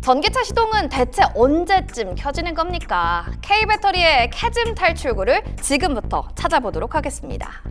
전기차 시동은 대체 언제쯤 켜지는 겁니까? K배터리의 캐즘 탈출구를 지금부터 찾아보도록 하겠습니다.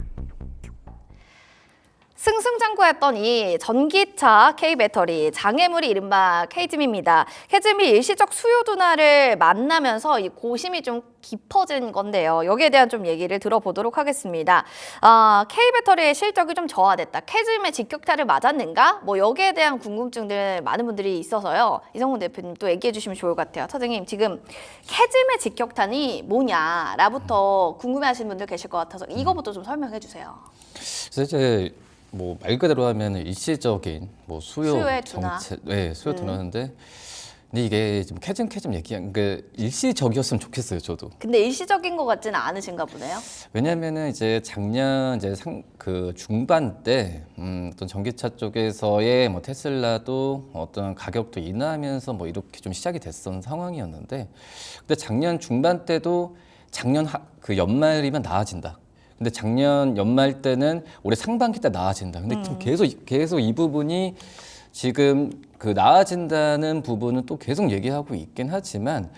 승승장구했던 이 전기차 K배터리 장애물이 이른바 K즘입니다. K즘이 일시적 수요 둔화를 만나면서 이 고심이 좀 깊어진 건데요. 여기에 대한 좀 얘기를 들어보도록 하겠습니다. 아, K배터리의 실적이 좀 저하됐다. K즘의 직격탄을 맞았는가? 뭐 여기에 대한 궁금증들 많은 분들이 있어서요. 이성훈 대표님 또 얘기해 주시면 좋을 것 같아요. 차장님 지금 K즘의 직격탄이 뭐냐라부터 궁금해하시는 분들 계실 것 같아서 이거부터 좀 설명해 주세요. 이제 뭐 말 그대로 하면 일시적인 뭐 수요 수요의 둔화. 정체, 네, 수요 둔화인데 근데 이게 좀 캐즘 캐즘 얘기한 그 일시적이었으면 좋겠어요, 저도. 근데 일시적인 것 같지는 않으신가 보네요. 왜냐면은 이제 작년 이제 상 그 중반 때 음, 어떤 전기차 쪽에서의 뭐 테슬라도 어떤 가격도 인하하면서 뭐 이렇게 좀 시작이 됐던 상황이었는데 근데 작년 중반 때도 작년 하, 그 연말이면 나아진다. 근데 작년 연말 때는 올해 상반기 때 나아진다. 근데 지금 계속 계속 이 부분이 지금 그 나아진다는 부분은 또 계속 얘기하고 있긴 하지만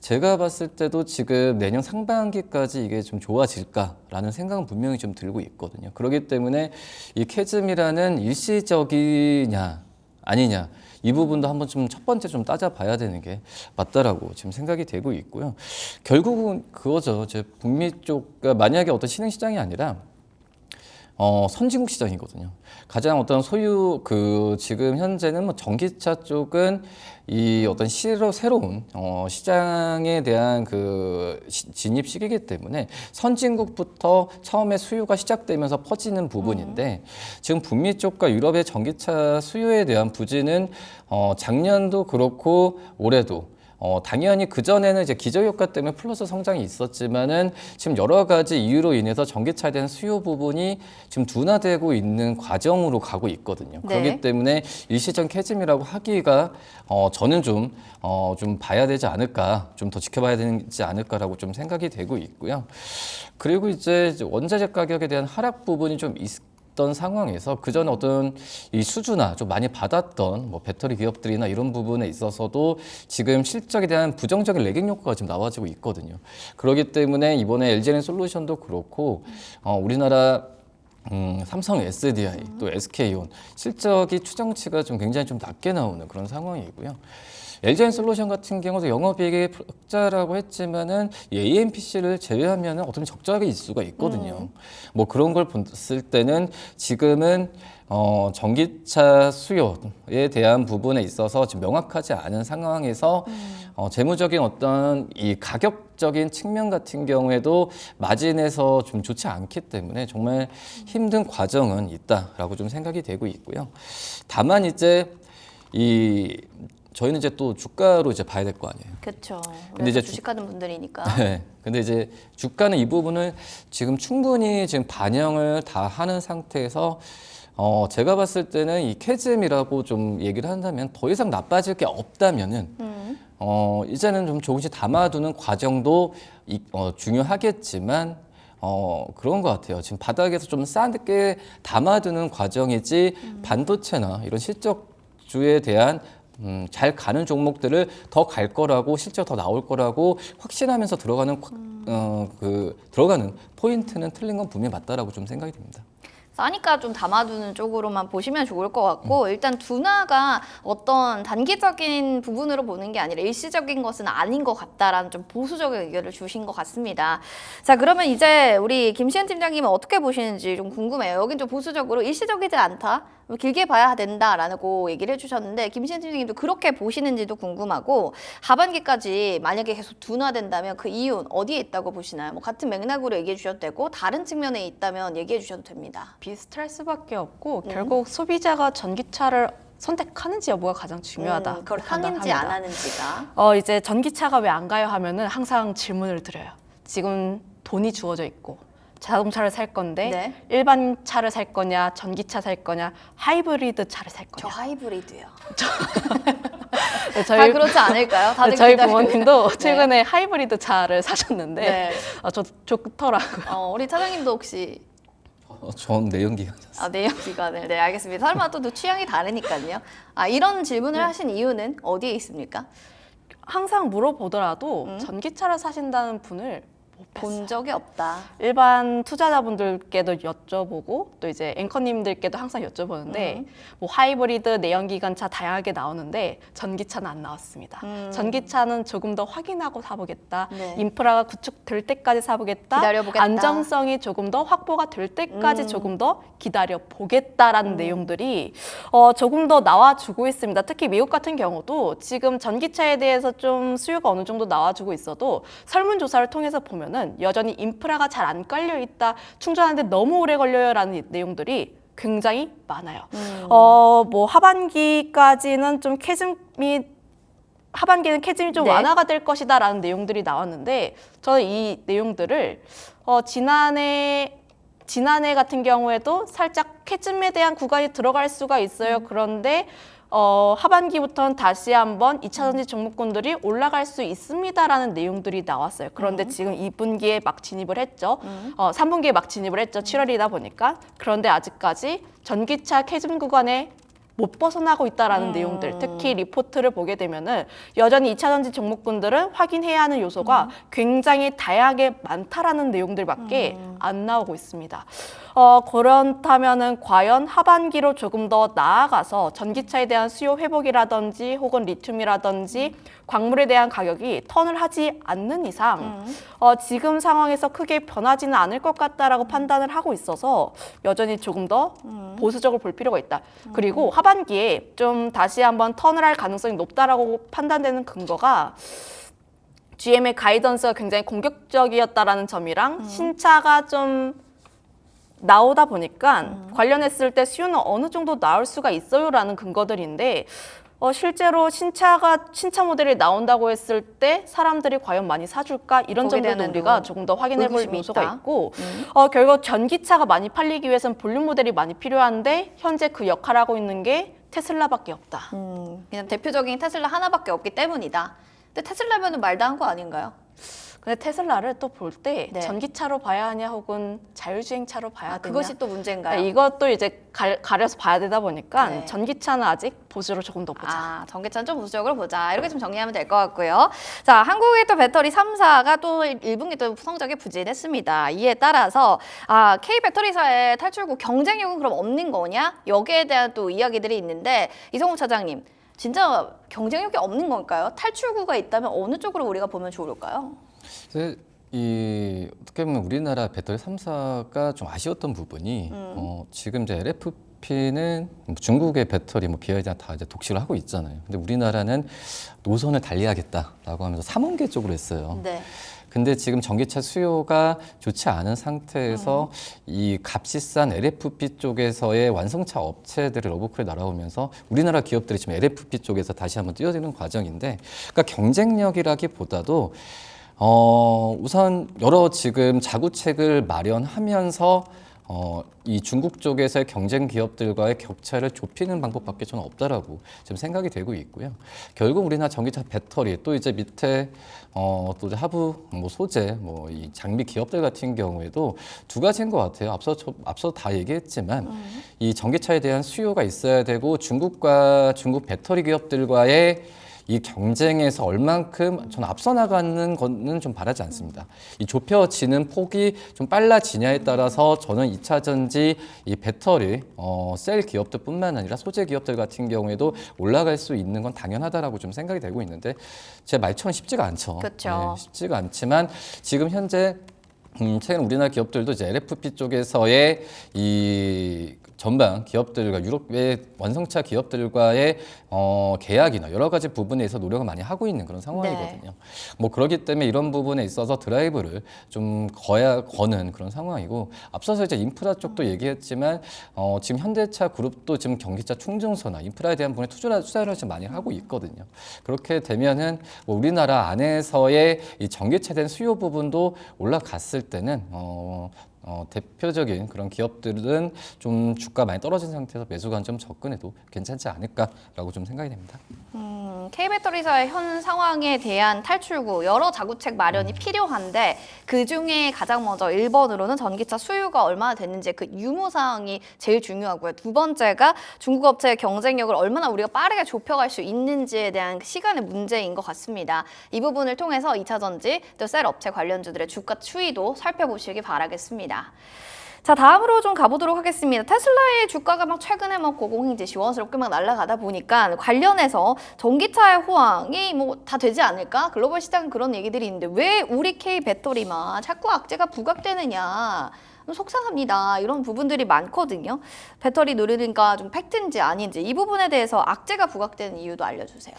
제가 봤을 때도 지금 내년 상반기까지 이게 좀 좋아질까라는 생각은 분명히 좀 들고 있거든요. 그렇기 때문에 이 캐즘이라는 일시적이냐 아니냐 이 부분도 한번 좀첫 번째 좀 따져봐야 되는 게 맞다라고 지금 생각이 되고 있고요. 결국은 그거죠. 제 북미 쪽 그러니까 만약에 어떤 신흥 시장이 아니라 어, 선진국 시장이거든요. 가장 어떤 소유 그 지금 현재는 뭐 전기차 쪽은 이 어떤 시로 새로운 어, 시장에 대한 그 시- 진입 시기이기 때문에 선진국부터 처음에 수요가 시작되면서 퍼지는 부분인데 지금 북미 쪽과 유럽의 전기차 수요에 대한 부진은 어, 작년도 그렇고 올해도 어, 당연히 그전에는 이제 기저효과 때문에 플러스 성장이 있었지만은 지금 여러 가지 이유로 인해서 전기차에 대한 수요 부분이 지금 둔화되고 있는 과정으로 가고 있거든요. 네. 그렇기 때문에 일시적 캐즘이라고 하기가 어, 저는 좀, 어, 좀 봐야 되지 않을까, 좀 더 지켜봐야 되지 않을까라고 좀 생각이 되고 있고요. 그리고 이제 원자재 가격에 대한 하락 부분이 좀 있 던 상황에서 그전 어떤 이 수주나 좀 많이 받았던 뭐 배터리 기업들이나 이런 부분에 있어서도 지금 실적에 대한 부정적인 레깅 효과가 지금 나와지고 있거든요. 그렇기 때문에 이번에 LGN 솔루션도 그렇고 어, 우리나라 음, 삼성 SDI 또 SK온 실적이 추정치가 좀 굉장히 좀 낮게 나오는 그런 상황이고요. LGN 솔루션 같은 경우도 영업이익이 흑자라고 했지만은 이 AMPC를 제외하면은 어떤 적자가 있을 수가 있거든요. 뭐 그런 걸 봤을 때는 지금은 어, 전기차 수요에 대한 부분에 있어서 지금 명확하지 않은 상황에서 어, 재무적인 어떤 이 가격적인 측면 같은 경우에도 마진에서 좀 좋지 않기 때문에 정말 힘든 과정은 있다라고 좀 생각이 되고 있고요. 다만 이제 이 저희는 이제 또 주가로 이제 봐야 될 거 아니에요. 그렇죠. 근데 이제 주식하는 분들이니까. 네. 근데 이제 주가는 이 부분을 지금 충분히 지금 반영을 다 하는 상태에서 어 제가 봤을 때는 이 캐즘이라고 좀 얘기를 한다면 더 이상 나빠질 게 없다면은 음. 어 이제는 좀 조금씩 담아두는 과정도 이, 어, 중요하겠지만 어 그런 것 같아요. 지금 바닥에서 좀 싸게 담아두는 과정이지 반도체나 이런 실적 주에 대한 음, 잘 가는 종목들을 더 갈 거라고 실적 더 나올 거라고 확신하면서 들어가는 꽉- 어, 그 들어가는 포인트는 틀린 건 분명히 맞다라고 좀 생각이 듭니다. 싸니까 좀 담아두는 쪽으로만 보시면 좋을 것 음. 같고 일단 둔화가 어떤 단기적인 부분으로 보는 게 아니라 일시적인 것은 아닌 것 같다라는 좀 보수적인 의견을 주신 것 같습니다. 자 그러면 이제 우리 김시현 팀장님은 어떻게 보시는지 좀 궁금해요. 여긴 좀 보수적으로 일시적이지 않다. 뭐 길게 봐야 된다라고 얘기를 해주셨는데 김시현 팀장님도 그렇게 보시는지도 궁금하고 하반기까지 만약에 계속 둔화된다면 그 이유는 어디에 있다고 보시나요? 뭐 같은 맥락으로 얘기해 주셔도 되고 다른 측면에 있다면 얘기해 주셔도 됩니다. 비슷할 수밖에 없고 음. 결국 소비자가 전기차를 선택하는지 여부가 가장 중요하다. 음, 그걸 하는지 안 하는지가. 어 이제 전기차가 왜 안 가요 하면은 항상 질문을 드려요. 지금 돈이 주어져 있고 자동차를 살 건데 네. 일반 차를 살 거냐, 전기차 살 거냐, 하이브리드 차를 살 저 거냐. 하이브리드요. 네, 다 그렇지 않을까요? 다들 네, 저희 부모님도 최근에 하이브리드 차를 사셨는데 네. 어, 저 좋더라고요. 어, 우리 차장님도 혹시 어, 전 내연기관 샀어요. 아, 내연 기관을. 네, 알겠습니다. 설마 또, 또 취향이 다르니까요. 아, 이런 질문을 하신 이유는 어디에 있습니까? 항상 물어보더라도 음. 전기차를 사신다는 분을. 본 적이 없다. 일반 투자자분들께도 여쭤보고 또 이제 앵커님들께도 항상 여쭤보는데 음. 뭐 하이브리드 내연기관차 다양하게 나오는데 전기차는 안 나왔습니다. 음. 전기차는 조금 더 확인하고 사보겠다. 네. 인프라가 구축될 때까지 사보겠다. 기다려보겠다. 안정성이 조금 더 확보가 될 때까지 음. 조금 더 기다려 보겠다라는 내용들이 어, 조금 더 나와주고 있습니다. 특히 미국 같은 경우도 지금 전기차에 대해서 좀 수요가 어느 정도 나와주고 있어도 설문조사를 통해서 보면 은 여전히 인프라가 잘 안 깔려 있다. 충전하는데 너무 오래 걸려요라는 이- 내용들이 굉장히 많아요. 음. 어, 뭐 하반기까지는 좀 캐즘이 하반기는 캐즘이 좀 네. 완화가 될 것이다라는 내용들이 나왔는데 저는 이 내용들을 어, 지난해 지난해 같은 경우에도 살짝 캐즘에 대한 구간이 들어갈 수가 있어요. 그런데 어, 하반기부터는 다시 한번 2차 전지 종목군들이 올라갈 수 있습니다라는 내용들이 나왔어요. 그런데 지금 2분기에 막 진입을 했죠. 어, 3분기에 막 진입을 했죠. 7월이다 보니까. 그런데 아직까지 전기차 캐즘 구간에 못 벗어나고 있다라는 내용들, 특히 리포트를 보게 되면은 여전히 2차 전지 종목군들은 확인해야 하는 요소가 굉장히 다양하게 많다라는 내용들밖에 안 나오고 있습니다. 어, 그렇다면은 과연 하반기로 조금 더 나아가서 전기차에 대한 수요 회복이라든지 혹은 리튬이라든지 광물에 대한 가격이 턴을 하지 않는 이상 어, 지금 상황에서 크게 변하지는 않을 것 같다라고 판단을 하고 있어서 여전히 조금 더 보수적으로 볼 필요가 있다. 그리고 하반기에 좀 다시 한번 턴을 할 가능성이 높다라고 판단되는 근거가 GM의 가이던스가 굉장히 공격적이었다라는 점이랑 신차가 좀 나오다 보니까 관련했을 때 수요는 어느 정도 나올 수가 있어요라는 근거들인데 어, 실제로 신차가 신차 모델이 나온다고 했을 때 사람들이 과연 많이 사줄까 이런 점들도 우리가 또 조금 더 확인해 볼 요소가 있다. 음. 있고 어, 결국 전기차가 많이 팔리기 위해서는 볼륨 모델이 많이 필요한데 현재 그 역할을 하고 있는 게 테슬라밖에 없다. 음, 그냥 대표적인 테슬라 하나밖에 없기 때문이다. 근데 테슬라면은 말도 한거 아닌가요? 근데 테슬라를 또 볼 때 네. 전기차로 봐야 하냐 혹은 자율주행차로 봐야 아, 되냐 그것이 또 문제인가요? 네, 이것도 이제 가, 가려서 봐야 되다 보니까 네. 전기차는 아직 보수로 조금 더 보자. 아, 전기차는 좀 보수적으로 보자. 이렇게 좀 정리하면 될 것 같고요. 자, 한국의 또 배터리 3사가 또 1분기 또 성적이 부진했습니다. 이에 따라서 아, K 배터리사의 탈출구 경쟁력은 그럼 없는 거냐? 여기에 대한 또 이야기들이 있는데 이성훈 차장님, 진짜 경쟁력이 없는 걸까요? 탈출구가 있다면 어느 쪽으로 우리가 보면 좋을까요? 그래서 이 어떻게 보면 우리나라 배터리 3사가 좀 아쉬웠던 부분이 어, 지금 이제 LFP는 중국의 배터리 뭐 BYD나 다 이제 독식을 하고 있잖아요. 근데 우리나라는 노선을 달리하겠다라고 하면서 3원계 쪽으로 했어요. 네. 근데 지금 전기차 수요가 좋지 않은 상태에서 이 값이 싼 LFP 쪽에서의 완성차 업체들이 러브콜에 날아오면서 우리나라 기업들이 지금 LFP 쪽에서 다시 한번 뛰어드는 과정인데, 그러니까 경쟁력이라기보다도 어, 우선 여러 지금 자구책을 마련하면서 어, 이 중국 쪽에서의 경쟁 기업들과의 격차를 좁히는 방법밖에 저는 없다라고 지금 생각이 되고 있고요. 결국 우리나라 전기차 배터리 또 이제 밑에 어, 또 이제 하부 뭐 소재 뭐 이 장비 기업들 같은 경우에도 두 가지인 것 같아요. 앞서 저, 앞서 다 얘기했지만 이 전기차에 대한 수요가 있어야 되고 중국과 중국 배터리 기업들과의 이 경쟁에서 얼만큼 저는 앞서 나가는 거는 좀 바라지 않습니다. 이 좁혀지는 폭이 좀 빨라지냐에 따라서 저는 2차 전지 이 배터리 어, 셀 기업들뿐만 아니라 소재 기업들 같은 경우에도 올라갈 수 있는 건 당연하다라고 좀 생각이 되고 있는데 제 말처럼 쉽지가 않죠. 그렇죠. 네, 쉽지가 않지만 지금 현재 음, 최근 우리나라 기업들도 이제 LFP 쪽에서의 이 전방 기업들과 유럽의 완성차 기업들과의 어, 계약이나 여러 가지 부분에서 노력을 많이 하고 있는 그런 상황이거든요. 뭐 그렇기 때문에 이런 부분에 있어서 드라이브를 좀 거야 거는 그런 상황이고 앞서서 이제 인프라 쪽도 얘기했지만 어, 지금 현대차 그룹도 지금 전기차 충전소나 인프라에 대한 부분에 투자를 투자를 좀 많이 하고 있거든요. 그렇게 되면은 뭐 우리나라 안에서의 이 전기차에 대한 수요 부분도 올라갔을 때는 어, 어, 대표적인 그런 기업들은 좀 주가 많이 떨어진 상태에서 매수 관점 접근해도 괜찮지 않을까라고 좀 생각이 됩니다. 음, K배터리사의 현 상황에 대한 탈출구 여러 자구책 마련이 필요한데 그 중에 가장 먼저 1번으로는 전기차 수요가 얼마나 됐는지 그 유무 사항이 제일 중요하고요. 두 번째가 중국 업체의 경쟁력을 얼마나 우리가 빠르게 좁혀갈 수 있는지에 대한 시간의 문제인 것 같습니다. 이 부분을 통해서 2차 전지 또 셀 업체 관련주들의 주가 추이도 살펴보시기 바라겠습니다. 자 다음으로 좀 가보도록 하겠습니다. 테슬라의 주가가 막 최근에 막 고공행진 시원스럽게 막 날아가다 보니까 관련해서 전기차의 호황이 뭐 다 되지 않을까? 글로벌 시장은 그런 얘기들이 있는데 왜 우리 K 배터리만 자꾸 악재가 부각되느냐? 속상합니다. 이런 부분들이 많거든요. 배터리 누르니까 좀 팩트인지 아닌지 이 부분에 대해서 악재가 부각되는 이유도 알려주세요.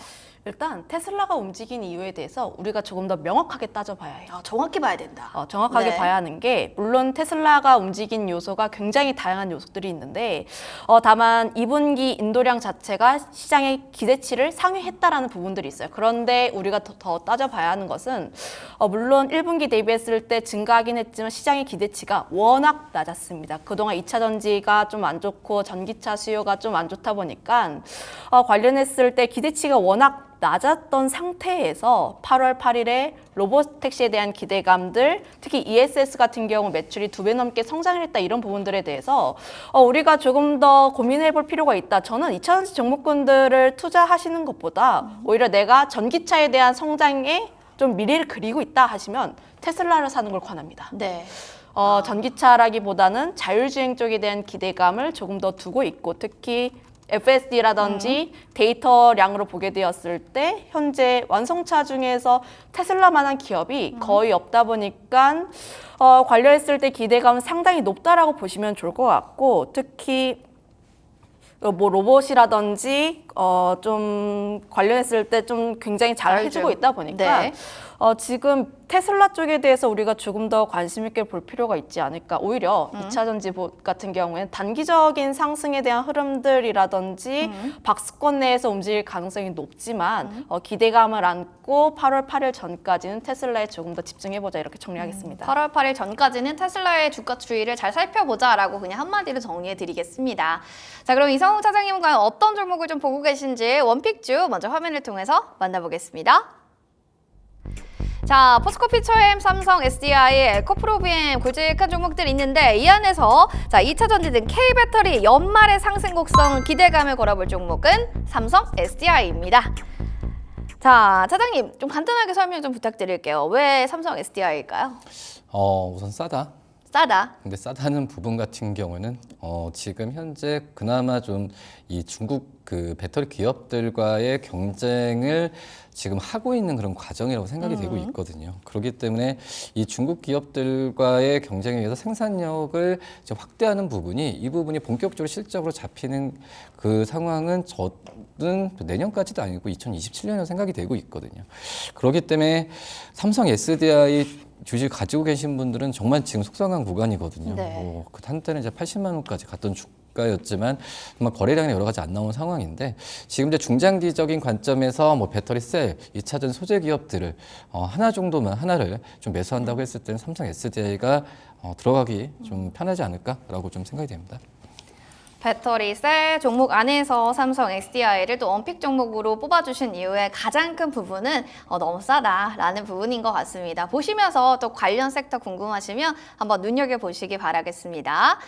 일단 테슬라가 움직인 이유에 대해서 우리가 조금 더 명확하게 따져봐야 해요. 아, 정확히 봐야 된다. 어, 정확하게 네. 봐야 하는 게 물론 테슬라가 움직인 요소가 굉장히 다양한 요소들이 있는데 어, 다만 2분기 인도량 자체가 시장의 기대치를 상회했다라는 부분들이 있어요. 그런데 우리가 더, 더 따져봐야 하는 것은 어, 물론 1분기 대비했을 때 증가하긴 했지만 시장의 기대치가 워낙 낮았습니다. 그동안 2차 전지가 좀 안 좋고 전기차 수요가 좀 안 좋다 보니까 어, 관련했을 때 기대치가 워낙 낮았던 상태에서 8월 8일에 로보택시에 대한 기대감들, 특히 ESS 같은 경우 매출이 두 배 넘게 성장을 했다 이런 부분들에 대해서 어, 우리가 조금 더 고민해 볼 필요가 있다. 저는 2차전지 종목군들을 투자하시는 것보다 오히려 내가 전기차에 대한 성장에 좀 미래를 그리고 있다 하시면 테슬라를 사는 걸 권합니다. 네. 어, 전기차라기보다는 자율주행 쪽에 대한 기대감을 조금 더 두고 있고 특히 FSD라든지 데이터량으로 보게 되었을 때 현재 완성차 중에서 테슬라만한 기업이 거의 없다 보니까 어, 관련했을 때 기대감은 상당히 높다라고 보시면 좋을 것 같고 특히 어, 뭐 로봇이라든지 어, 좀 관련했을 때 좀 굉장히 잘 자율주행. 해주고 있다 보니까 네. 어, 지금 테슬라 쪽에 대해서 우리가 조금 더 관심 있게 볼 필요가 있지 않을까. 오히려 이 2차 전지 보- 같은 경우에는 단기적인 상승에 대한 흐름들이라든지 박스권 내에서 움직일 가능성이 높지만 어, 기대감을 안고 8월 8일 전까지는 테슬라에 조금 더 집중해보자 이렇게 정리하겠습니다. 8월 8일 전까지는 테슬라의 주가 추이를 잘 살펴보자라고 그냥 한마디로 정리해 드리겠습니다. 자, 그럼 이성우 차장님과 어떤 종목을 좀 보고 계신지 원픽주 먼저 화면을 통해서 만나보겠습니다. 자, 포스코피 처엠, 삼성, SDI, 에코프로비엠 굵직한 종목들이 있는데 이 안에서 자 2차 전지 등 K배터리 연말의 상승 곡선 기대감을 걸어볼 종목은 삼성, SDI입니다. 자, 차장님 좀 간단하게 설명 좀 부탁드릴게요. 왜 삼성 SDI일까요? 어, 우선 싸다. 싸다. 근데 싸다는 부분 같은 경우는 어, 지금 현재 그나마 좀 이 중국 그 배터리 기업들과의 경쟁을 지금 하고 있는 그런 과정이라고 생각이 되고 있거든요. 그렇기 때문에 이 중국 기업들과의 경쟁에 의해서 생산력을 이제 확대하는 부분이 이 부분이 본격적으로 실적으로 잡히는 그 상황은 저는 내년까지도 아니고 2027년이라고 생각이 되고 있거든요. 그렇기 때문에 삼성 SDI 주식 가지고 계신 분들은 정말 지금 속상한 구간이거든요. 네. 뭐, 그 한때는 이제 80만 원까지 갔던 주가였지만 정말 거래량이 여러 가지 안 나온 상황인데 지금 이제 중장기적인 관점에서 뭐 배터리 셀, 2차전 소재 기업들을 어, 하나 정도만 하나를 좀 매수한다고 했을 때는 삼성 SDI가 어, 들어가기 좀 편하지 않을까라고 좀 생각이 됩니다. 배터리 셀 종목 안에서 삼성 SDI를 또 원픽 종목으로 뽑아주신 이유의 가장 큰 부분은 어, 너무 싸다라는 부분인 것 같습니다. 보시면서 또 관련 섹터 궁금하시면 한번 눈여겨보시기 바라겠습니다.